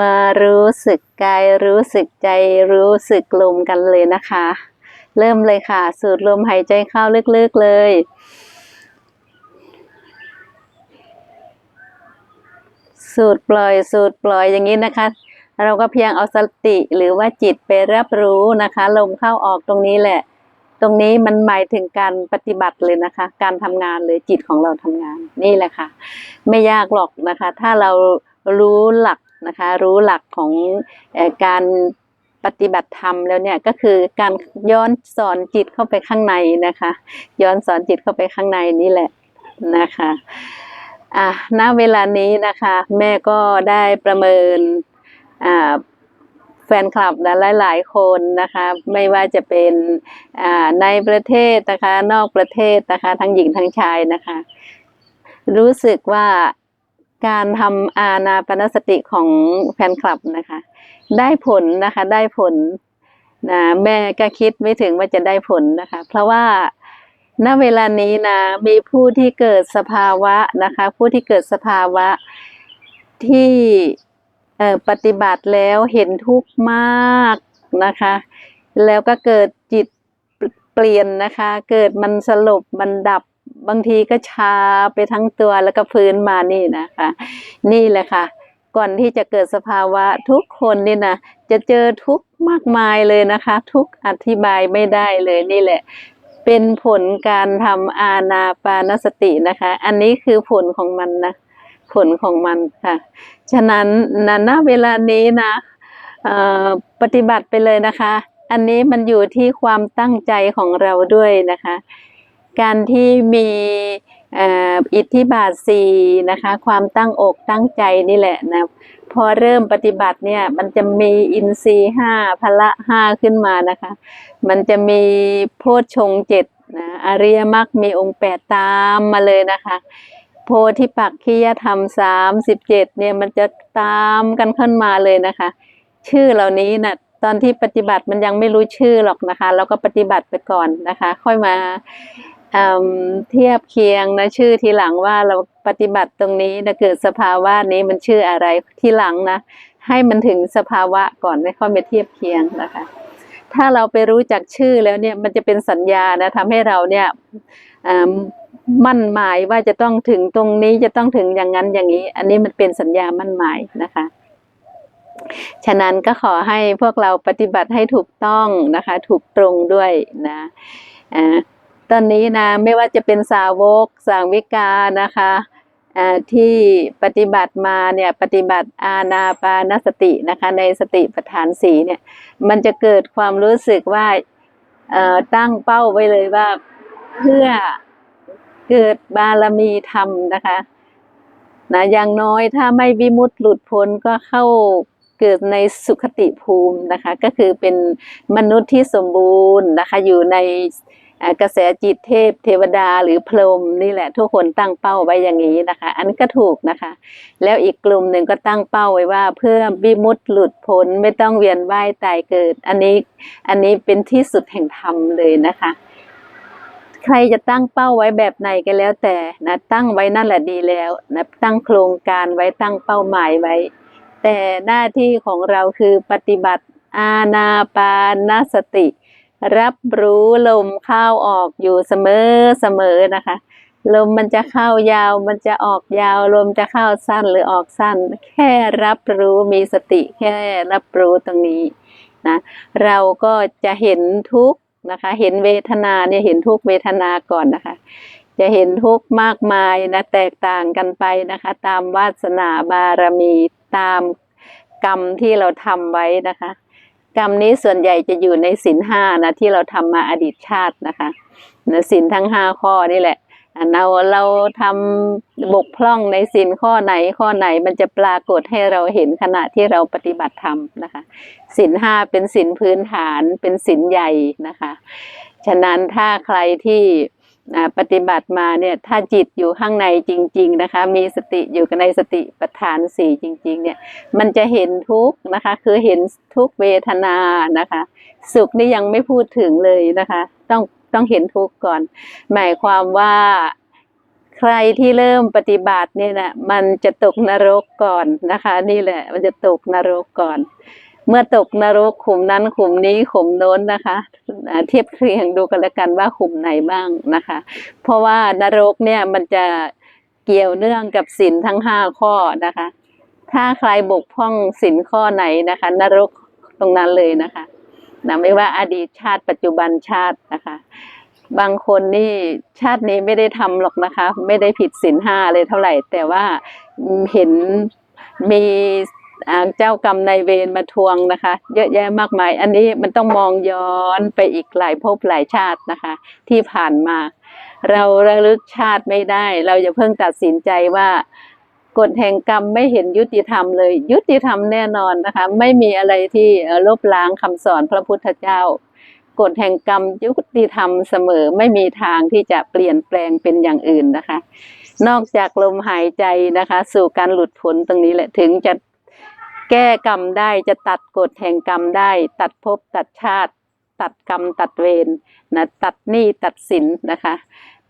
มารู้สึกกายรู้สึกใจรู้สึกลมกันเลยนะคะ เริ่มเลยค่ะ สูดลมหายใจเข้าลึกๆเลย สูดปล่อยสูดปล่อยอย่างนี้นะคะ เราก็เพียงเอาสติหรือว่าจิตไปรับรู้นะคะ ลมเข้าออกตรงนี้แหละ ตรงนี้มันหมายถึงการปฏิบัติเลยนะคะ การทำงานเลยจิตของเราทำงานนี่แหละค่ะ ไม่ยากหรอกนะคะ ถ้าเรารู้หลัก นะคะ รู้หลักของอการปฏิบัติธรรมแล้วเนี่ยก็คือการย้อนสอนจิตเข้าไปข้างในนะคะ ย้อนสอนจิตเข้าไปข้างในนี่แหละนะคะอะณเวลานี้นะคะ แม่ก็ได้ประเมินอ่าแฟนคลับนะหลายๆคนนะคะ ไม่ว่าจะเป็นในประเทศนะคะ นอกประเทศนะคะ ทั้งหญิงทั้งชายนะคะ รู้สึกว่า การทำอานาปนสติของแฟนคลับนะคะ ได้ผลนะคะได้ผลนะแม่ก็คิดไม่ถึงว่าจะได้ผลนะคะ เพราะว่าณเวลานี้นะมีผู้ที่เกิดสภาวะนะคะ ผู้ที่เกิดสภาวะที่ปฏิบัติแล้วเห็นทุกข์มากนะคะ แล้วก็เกิดจิตเปลี่ยนนะคะ เกิดมันสลบมันดับ บางทีก็ชาไปทั้งตัวแล้วก็ฟื้นมานี่นะคะ นี่แหละค่ะ ก่อนที่จะเกิดสภาวะทุกคนนี่นะจะเจอทุกมากมายเลยนะคะ ทุกอธิบายไม่ได้เลยนี่แหละ เป็นผลการทำอาณาปานสตินะคะ อันนี้คือผลของมันนะผลของมันค่ะ ฉะนั้นณณเวลานี้นะปฏิบัติไปเลยนะคะ อันนี้มันอยู่ที่ความตั้งใจของเราด้วยนะคะ การที่มีอิทธิบาทสี่นะคะ ความตั้งอกตั้งใจนี่แหละนะพอเริ่มปฏิบัติเนี่ย มันจะมีอินทรีห้าพละห้าขึ้นมานะคะ มันจะมีโพชฌงเจ็ดนะอริยมรรคมีองค์แปดตามมาเลยนะคะ โพธิปักขิยธรรมสามสิบเจ็ดเนี่ยมันจะตามกันขึ้นมาเลยนะคะ ชื่อเหล่านี้นะ่ะตอนที่ปฏิบัติมันยังไม่รู้ชื่อหรอกนะคะ แล้วก็ปฏิบัติไปก่อนนะคะ ค่อยมา เเทียบเคียงนะชื่อทีหลังว่าเราปฏิบัติตรงนี้นะเกิดสภาวะนี้มันชื่ออะไรทีหลังนะ ให้มันถึงสภาวะก่อนไม่ค่อยมาเทียบเคียงนะคะ ถ้าเราไปรู้จักชื่อแล้วเนี่ยมันจะเป็นสัญญานะทำให้เราเนี่ยมั่นหมายว่าจะต้องถึงตรงนี้จะต้องถึงอย่างนั้นอย่างนี้ อันนี้มันเป็นสัญญามั่นหมายนะคะฉะนั้นก็ขอให้พวกเราปฏิบัติให้ถูกต้องนะคะ ถูกตรงด้วยนะอ่า ตอนนี้นะไม่ว่าจะเป็นสาวกสางวิกานะคะที่ปฏิบัติมาเนี่ยปฏิบัติอาณาปานสตินะคะในสติปัฏฐานสีเนี่ยมันจะเกิดความรู้สึกว่าตั้งเป้าไว้เลยว่าเพื่อเกิดบารมีธรรมนะคะนะอย่างน้อยถ้าไม่วิมุตติหลุดพ้นก็เข้าเกิดในสุขติภูมินะคะ ก็คือเป็นมนุษย์ที่สมบูรณ์นะคะ อยู่ใน กระแสจิตเทพเทวดาหรือพรหมนี่แหละ ทุกคนตั้งเป้าไว้อย่างนี้นะคะ อันนี้ก็ถูกนะคะ แล้วอีกกลุ่มหนึ่งก็ตั้งเป้าไว้ว่า เพื่อวิมุตติหลุดพ้นไม่ต้องเวียนว่ายตายเกิด อันนี้อันนี้เป็นที่สุดแห่งธรรมเลยนะคะ ใครจะตั้งเป้าไว้แบบไหนก็แล้วแต่นะตั้งไว้นั่นแหละดีแล้วนะตั้งโครงการไว้ตั้งเป้าหมายไว้ แต่หน้าที่ของเราคือปฏิบัติอาณาปานสติ รับรู้ลมเข้าออกอยู่เสมอเสมอนะคะ ลมมันจะเข้ายาวมันจะออกยาว ลมจะเข้าสั้นหรือออกสั้น แค่รับรู้มีสติแค่รับรู้ตรงนี้นะเราก็จะเห็นทุกนะคะ เห็นเวทนาเนี่ยเห็นทุกเวทนาก่อนนะคะ จะเห็นทุกมากมายนะแตกต่างกันไปนะคะ ตามวาสนาบารมีตามกรรมที่เราทำไว้นะคะ กรรมนี้ส่วนใหญ่จะอยู่ในศีลห้านะที่เราทำมาอดีตชาตินะคะนะศีลทั้งห้าข้อนี่แหละเราเราทำบกพร่องในศีลข้อไหนข้อไหนมันจะปรากฏให้เราเห็นขณะที่เราปฏิบัติธรรมนะคะศีลห้าเป็นศีลพื้นฐานเป็นศีลใหญ่นะคะ ฉะนั้นถ้าใครที่ ปฏิบัติมาเนี่ยถ้าจิตอยู่ข้างในจริง ๆนะคะ มีสติอยู่ในสติปัฏฐานสี่จริง ๆ เนี่ย มันจะเห็นทุกข์นะคะ คือเห็นทุกเวทนานะคะ สุขนี่ยังไม่พูดถึงเลยนะคะ ต้องต้องเห็นทุกข์ก่อน หมายความว่าใครที่เริ่มปฏิบัติเนี่ยนะมันจะตกนรกก่อนนะคะ นี่แหละ มันจะตกนรกก่อน เมื่อตกนรกขุมนั้นขุมนี้ขุมโน้นนะคะเทียบเคียงดูกันแล้วกันว่าขุมไหนบ้างนะคะ เพราะว่านรกเนี่ยมันจะเกี่ยวเนื่องกับศีลทั้งห้าข้อนะคะ ถ้าใครบกพร่องศีลข้อไหนนะคะ นรกตรงนั้นเลยนะคะนะไม่ว่าอดีตชาติปัจจุบันชาตินะคะ บางคนนี่ชาตินี้ไม่ได้ทำหรอกนะคะ ไม่ได้ผิดศีลห้าเลยเท่าไหร่ แต่ว่าเห็นมี เจ้ากรรมนายเวรมาทวงนะคะ เยอะแยะมากมาย อันนี้มันต้องมองย้อนไปอีกหลายภพหลายชาตินะคะ ที่ผ่านมา เราระลึกชาติไม่ได้ เราจะเพิ่งตัดสินใจว่ากฎแห่งกรรมไม่เห็นยุติธรรมเลย ยุติธรรมแน่นอนนะคะ ไม่มีอะไรที่ลบล้างคำสอนพระพุทธเจ้ากฎแห่งกรรมยุติธรรมเสมอไม่มีทางที่จะเปลี่ยนแปลงเป็นอย่างอื่นนะคะ นอกจากลมหายใจนะคะ สู่การหลุดพ้นตรงนี้แหละถึงจะ แก้กรรมได้จะตัดกฎแห่งกรรมได้ ตัดภพตัดชาติ ตัดกรรมตัดเวรนะตัดหนี้ตัดสินนะคะ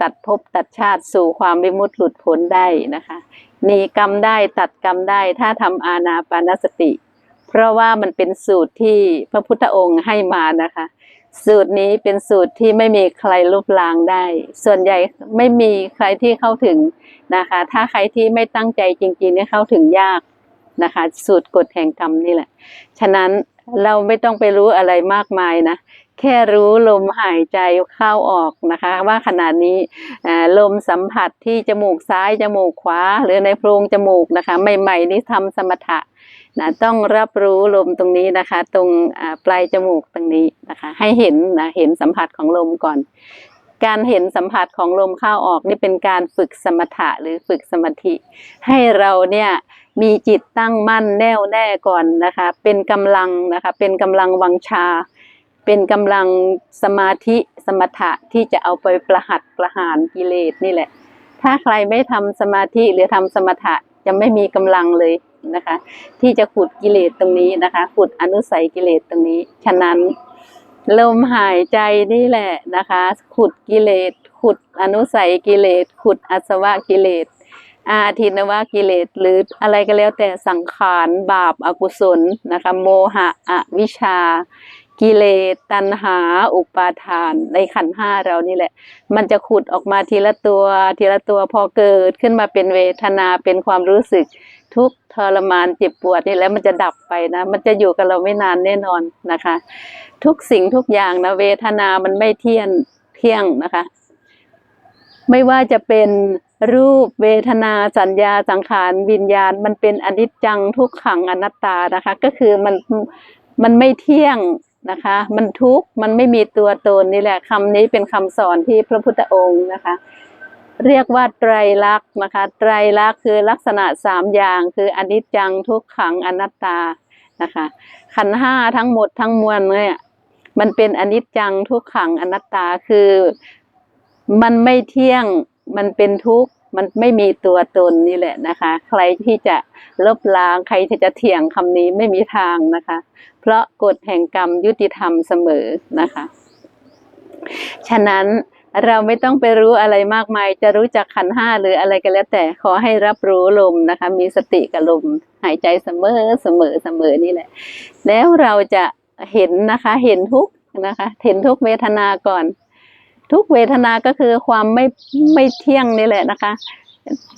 ตัดภพตัดชาติสู่ความวิมุตติหลุดพ้นได้นะคะหนีกรรมได้ตัดกรรมได้ถ้าทำอาณาปานสติ เพราะว่ามันเป็นสูตรที่พระพุทธองค์ให้มานะคะ สูตรนี้เป็นสูตรที่ไม่มีใครลบล้างได้ ส่วนใหญ่ไม่มีใครที่เข้าถึงนะคะ ถ้าใครที่ไม่ตั้งใจจริงๆเนี่ยเข้าถึงยาก นะคะ สูตรกฎแห่งกรรมนี่แหละ ฉะนั้นเราไม่ต้องไปรู้อะไรมากมายนะ แค่รู้ลมหายใจเข้าออกนะคะ ว่าขณะนี้ลมสัมผัสที่จมูกซ้ายจมูกขวา หรือในโพรงจมูกนะคะ ใหม่ๆนี่ทำสมถะนะต้องรับรู้ลมตรงนี้นะคะ ตรงปลายจมูกตรงนี้นะคะ ให้เห็นนะเห็นสัมผัสของลมก่อน การเห็นสัมผัสของลมเข้าออกนี่เป็นการฝึกสมถะหรือฝึกสมาธิ ให้เราเนี่ย มีจิตตั้งมั่นแน่วแน่ก่อนนะคะ เป็นกำลังนะคะ เป็นกำลังวังชา เป็นกำลังสมาธิสมถะที่จะเอาไปประหัตประหารกิเลสนี่แหละ ถ้าใครไม่ทำสมาธิหรือทำสมถะจะไม่มีกำลังเลยนะคะ ที่จะขุดกิเลสตรงนี้นะคะ ขุดอนุสัยกิเลสตรงนี้ ฉะนั้นลมหายใจนี่แหละนะคะ ขุดกิเลส ขุดอนุสัยกิเลส ขุดอสวะกิเลส อาทินวะกิเลสหรืออะไรก็แล้วแต่สังขารบาปอากุศลนะคะโมหะอวิชา กิเลสตัณหา อุปาทาน ในขันธ์ห้าเรานี่แหละ มันจะขุดออกมาทีละตัว ทีละตัวพอเกิดขึ้นมาเป็นเวทนาเป็นความรู้สึกทุกทรมานเจ็บปวดนี่แล้วมันจะดับไปนะ มันจะอยู่กับเราไม่นานแน่นอนนะคะ ทุกสิ่งทุกอย่างนะเวทนามันไม่เที่ยงเที่ยงนะคะ ไม่ว่าจะเป็น รูปเวทนาสัญญาสังขารวิญญาณ มันเป็นอนิจจังทุกขังอนัตตานะคะ ก็คือมันมันไม่เที่ยงนะคะ มันทุกข์มันไม่มีตัวตนนี่แหละคำนี้เป็นคำสอนที่พระพุทธองค์นะคะ เรียกว่าไตรลักษณ์นะคะ ไตรลักษณ์คือลักษณะสามอย่างคืออนิจจังทุกขังอนัตตานะคะ ขันห้าทั้งหมดทั้งมวลเนี่ยมันเป็นอนิจจังทุกขังอนัตตาคือมันไม่เที่ยง มันเป็นทุกข์มันไม่มีตัวตนนี่แหละนะคะ ใครที่จะลบล้างใครที่จะเถียงคำนี้ไม่มีทางนะคะ เพราะกฎแห่งกรรมยุติธรรมเสมอนะคะ ฉะนั้นเราไม่ต้องไปรู้อะไรมากมาย จะรู้จักขันห้าหรืออะไรก็แล้วแต่ขอให้รับรู้ลมนะคะ มีสติกับลมหายใจเสมอเสมอเสมอนี่แหละ แล้วเราจะเห็นนะคะ เห็นทุกข์นะคะ เห็นทุกเวทนาก่อน ทุกเวทนาก็คือความไม่ไม่เที่ยงนี่แหละนะคะ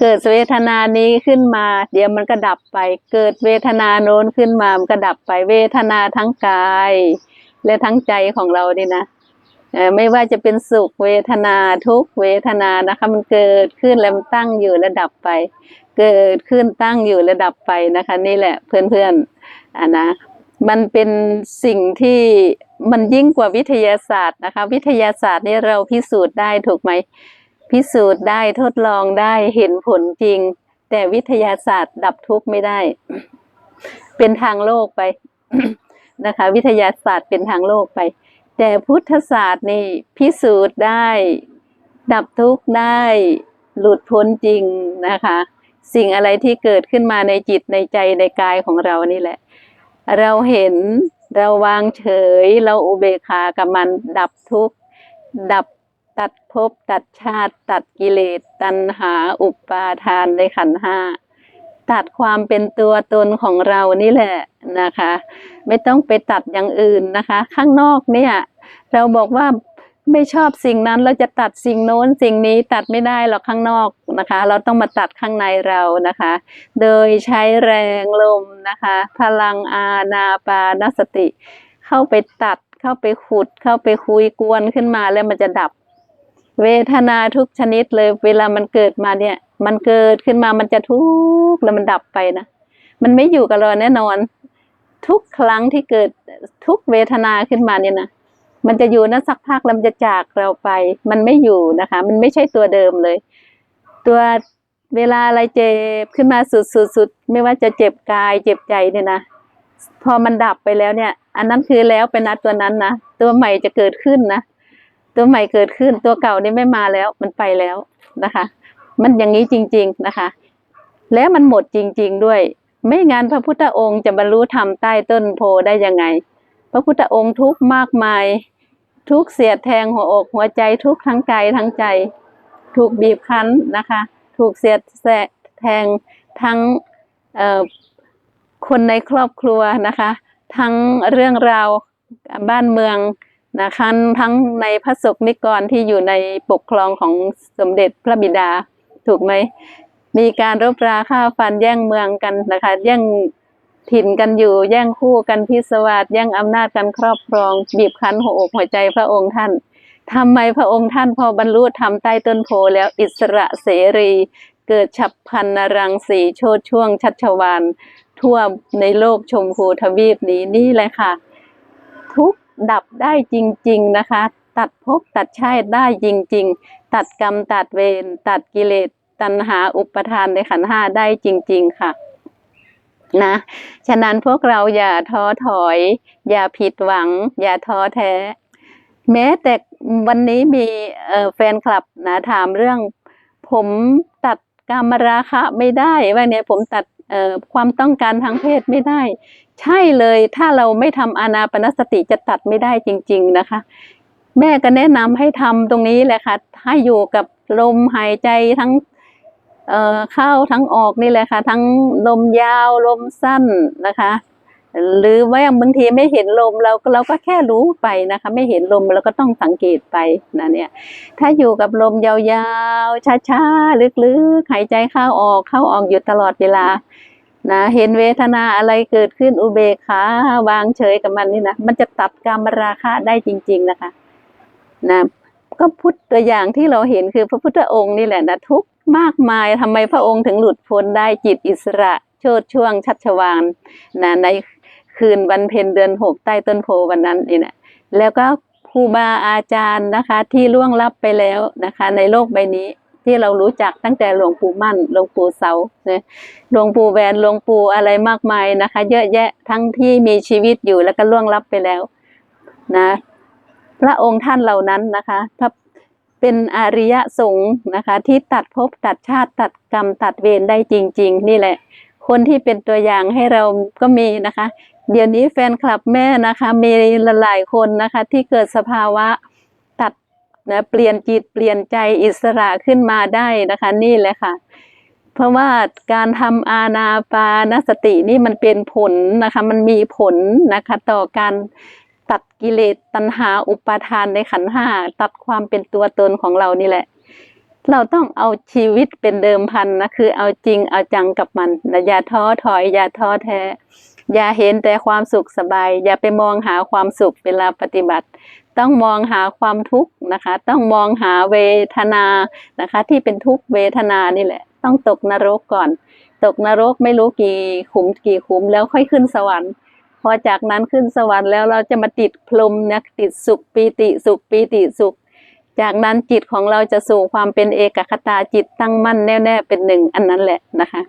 เกิดเวทนานี้ขึ้นมา เดี๋ยวมันก็ดับไป เกิดเวทนาโน้นขึ้นมามันก็ดับไปเวทนาทั้งกาย และทั้งใจของเรานี่นะไม่ว่าจะเป็นสุขเวทนาทุกเวทนานะคะ มันเกิดขึ้นแล้วมันตั้งอยู่แล้วดับไป เกิดขึ้นตั้งอยู่แล้วดับไปนะคะ นี่แหละเพื่อนๆอะนะ มันเป็นสิ่งที่มันยิ่งกว่าวิทยาศาสตร์นะคะ วิทยาศาสตร์นี่เราพิสูจน์ได้ถูกไหม พิสูจน์ได้ทดลองได้เห็นผลจริง แต่วิทยาศาสตร์ดับทุกข์ไม่ได้ เป็นทางโลกไปนะคะ วิทยาศาสตร์เป็นทางโลกไป แต่พุทธศาสตร์นี่พิสูจน์ได้ ดับทุกข์ได้หลุดพ้นจริงนะคะ สิ่งอะไรที่เกิดขึ้นมาในจิตในใจในกายของเรานี่แหละ เราเห็นเราวางเฉย เราอุเบกขากับมันดับทุกข์ ดับตัดภพตัดชาติ ตัดกิเลสตัณหาอุปาทานในขันห้าตัดความเป็นตัวตนของเรานี่แหละนะคะ ไม่ต้องไปตัดอย่างอื่นนะคะ ข้างนอกเนี่ย เราบอกว่า ไม่ชอบสิ่งนั้นเราจะตัดสิ่งโน้นสิ่งนี้ตัดไม่ได้หรอกข้างนอกนะคะ เราต้องมาตัดข้างในเรานะคะ โดยใช้แรงลมนะคะ พลังอาณาปานสติ เข้าไปตัดเข้าไปขุดเข้าไปคุยกวนขึ้นมาแล้วมันจะดับ เวทนาทุกชนิดเลยเวลามันเกิดมาเนี่ย มันเกิดขึ้นมามันจะทุกข์แล้วมันดับไปนะมันไม่อยู่กับเราแน่นอน ทุกครั้งที่เกิดทุกเวทนาขึ้นมาเนี่ยนะ มันจะอยู่นะสักพักแล้วมันจะจากเราไป มันไม่อยู่นะคะ มันไม่ใช่ตัวเดิมเลย ตัวเวลาอะไรเจ็บขึ้นมาสุดๆๆไม่ว่าจะเจ็บกาย เจ็บใจเนี่ยนะพอมันดับไปแล้วเนี่ย อันนั้นคือแล้วเป็นนะตัวนั้นนะตัวใหม่จะเกิดขึ้นนะตัวใหม่เกิดขึ้น ตัวเก่านี่ไม่มาแล้วมันไปแล้วนะคะ มันอย่างนี้จริง ๆนะคะ แล้วมันหมดจริง ๆ ด้วย ไม่งั้นพระพุทธองค์จะบรรลุธรรมใต้ต้นโพได้ยังไง พระพุทธองค์ทุกข์มากมาย ทุกเสียดแทงหัวอกหัวใจทุกทั้งกายทั้งใจ ถูกบีบคั้นนะคะ ถูกเสียดแสแทงทั้งคนในครอบครัวนะคะ ทั้งเรื่องราวบ้านเมืองนะคะทั้งในพระสงฆ์นิกรที่อยู่ในปกครองของสมเด็จพระบิดาถูกไหมมีการรบราฆ่าฟันแย่งเมืองกันนะคะ แย่ง ถิ่นกันอยู่แย่งคู่กันพิศวาสแย่งอำนาจกันครอบครอง บีบคั้นหัวอกหัวใจพระองค์ท่านทำไมพระองค์ท่านพอบรรลุธรรมใต้ต้นโพแล้วอิสระเสรี เกิดฉับพลันนรังสีโชดช่วงชัชวานทั่วในโลกชมพูทวีปนี้นี่แหละค่ะ ทุกดับได้จริง ๆนะคะ ตัดภพตัดชาติได้จริง ๆ ตัดกรรมตัดเวรตัดกิเลสตัณหาอุปทานในขันห้าได้จริง ๆ ค่ะ นะ ฉะนั้นพวกเราอย่าท้อถอย อย่าผิดหวัง อย่าท้อแท้ แม้แต่วันนี้มีแฟนคลับนะถามเรื่อง ผมตัดกามราคะไม่ได้ว่าเนี่ยผมตัดความต้องการทางเพศไม่ได้ ใช่เลยถ้าเราไม่ทำอานาปนสติจะตัดไม่ได้จริง ๆนะคะ แม่ก็แนะนำให้ทำตรงนี้แหละค่ะให้อยู่กับลมหายใจทั้ง เอ่อเข้าทั้งออกนี่แหละค่ะ ทั้งลมยาวลมสั้นนะคะ หรือว่าบางทีไม่เห็นลมเราก็เราก็แค่รู้ไปนะคะ ไม่เห็นลมเราก็ต้องสังเกตไปนะเนี่ย ถ้าอยู่กับลมยาวๆช้าๆลึกๆหายใจเข้าออกเข้าออกอยู่ตลอดเวลานะเห็นเวทนาอะไรเกิดขึ้นอุเบกขาวางเฉยกับมันนี่นะมันจะตัดกามราคะได้จริง ๆนะคะ นะ ก็พุทธตัวอย่างที่เราเห็นคือพระพุทธองค์นี่แหละนะทุกมากมายทำไมพระองค์ถึงหลุดพ้นได้จิตอิสระโชดช่วง ชัชวานนะในคืนวันเพ็ญเดือนหกใต้ต้นโพวันนั้นนี่นะแล้วก็ครูบาอาจารย์นะคะ ที่ล่วงลับไปแล้วนะคะ ในโลกใบนี้ที่เรารู้จักตั้งแต่หลวงปู่มั่น หลวงปู่เสาหลวงปู่แหวนหลวงปู่อะไรมากมายนะคะ เยอะแยะทั้งที่มีชีวิตอยู่แล้วก็ล่วงลับไปแล้ว นะ ระองค์ท่านเหล่านั้นนะคะพระเป็นอริยสงฆ์นะคะ ที่ตัดภพตัดชาติตัดกรรมตัดเวรได้จริง ๆ นี่แหละ คนที่เป็นตัวอย่างให้เราก็มีนะคะ เดี๋ยวนี้แฟนคลับแม่นะคะ มีหลายคนนะคะ ที่เกิดสภาวะตัดนะเปลี่ยนจิตเปลี่ยนใจอิสระขึ้นมาได้นะคะ นี่แหละค่ะ เพราะว่าการทำอาณาปานสตินี่มันเป็นผลนะคะ มันมีผลนะคะต่อการ ตัดกิเลสตัณหาอุปาทานในขันห้าตัดความเป็นตัวตนของเรานี่แหละ เราต้องเอาชีวิตเป็นเดิมพันนะคือเอาจริงเอาจังกับมันนะอย่าท้อถอยอย่าท้อแท้ อย่าเห็นแต่ความสุขสบาย อย่าไปมองหาความสุขเวลาปฏิบัติ ต้องมองหาความทุกข์นะคะ ต้องมองหาเวทนานะคะ ที่เป็นทุกขเวทนานี่แหละ ต้องตกนรกก่อน ตกนรกไม่รู้กี่ขุมกี่ขุมแล้วค่อยขึ้นสวรรค์ พอจากนั้นขึ้นสวรรค์แล้วเราจะมาติดพรมนะติดสุขปีติสุขปีติสุข จากนั้นจิตของเราจะสู่ความเป็นเอกคตาจิตตั้งมั่นแน่วแน่เป็นหนึ่งอันนั้นแหละนะคะ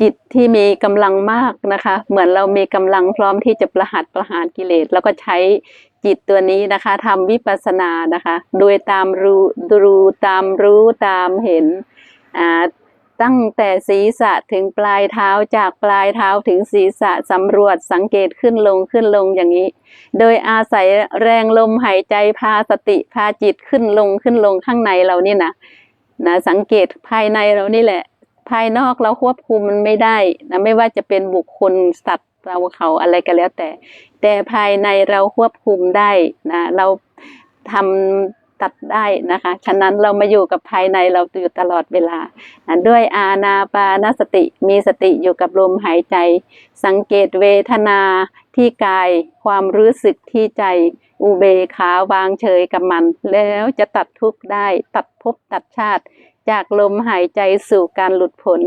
จิตที่มีกำลังมากนะคะ เหมือนเรามีกำลังพร้อมที่จะประหัตประหารกิเลสแล้วก็ใช้จิตตัวนี้นะคะทำวิปัสสนานะคะ โดยตามรู้รู้ตามรู้ตามเห็นอ่า ตั้งแต่ศีรษะถึงปลายเท้าจากปลายเท้าถึงศีรษะสำรวจสังเกตขึ้นลงขึ้นลงอย่างนี้ โดยอาศัยแรงลมหายใจพาสติพาจิตขึ้นลงขึ้นลงข้างในเรานี่นะนะสังเกตภายในเรานี่แหละ ภายนอกเราควบคุมมันไม่ได้นะไม่ว่าจะเป็นบุคคลสัตว์เราเขาอะไรก็แล้วแต่ แต่ภายในเราควบคุมได้นะเราทำ ตัดได้นะคะ ฉะนั้นเรามาอยู่กับภายในเราอยู่ตลอดเวลา ด้วยอาณาปานสติมีสติอยู่กับลมหายใจ สังเกตเวทนาที่กายความรู้สึกที่ใจอุเบกขาวางเฉยกับมัน แล้วจะตัดทุกข์ได้ตัดภพตัดชาติ จากลมหายใจสู่การหลุดพ้น